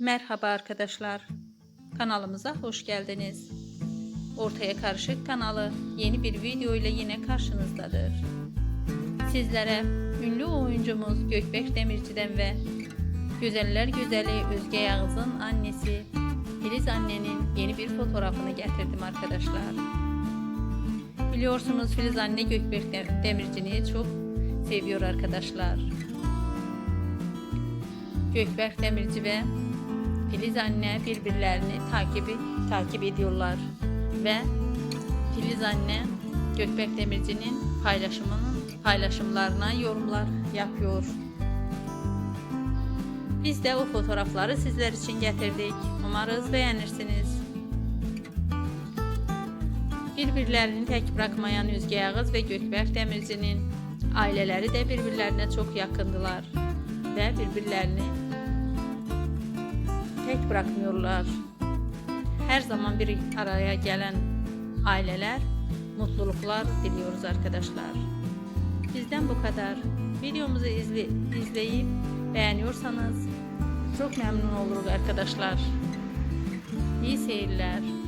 Merhaba arkadaşlar. Kanalımıza hoş geldiniz. Ortaya Karışık kanalı yeni bir video ile yine karşınızdadır. Sizlere ünlü oyuncumuz Gökbek Demirci'den ve Güzeller Güzeli Özge Yağız'ın annesi Filiz annenin yeni bir fotoğrafını getirdim arkadaşlar. Biliyorsunuz Filiz anne Gökbek Dem- Demirci'ni çok seviyor arkadaşlar. Gökberk Demirci ve Filiz anne birbirlerini takibi takip ediyorlar ve Filiz anne Gökberk Demirci'nin paylaşımının paylaşımlarına yorumlar yapıyor. Biz de o fotoğrafları sizler için getirdik. Umarız beğenirsiniz. Birbirlerini tek bırakmayan Üzge Yağız ve Gökberk Demirci'nin aileleri de birbirlerine çok yakındılar ve birbirlerini tek bırakmıyorlar. Her zaman bir araya gelen aileler mutluluklar diliyoruz arkadaşlar. Bizden bu kadar. Videomuzu izle, izleyip beğeniyorsanız çok memnun oluruz arkadaşlar. İyi seyirler.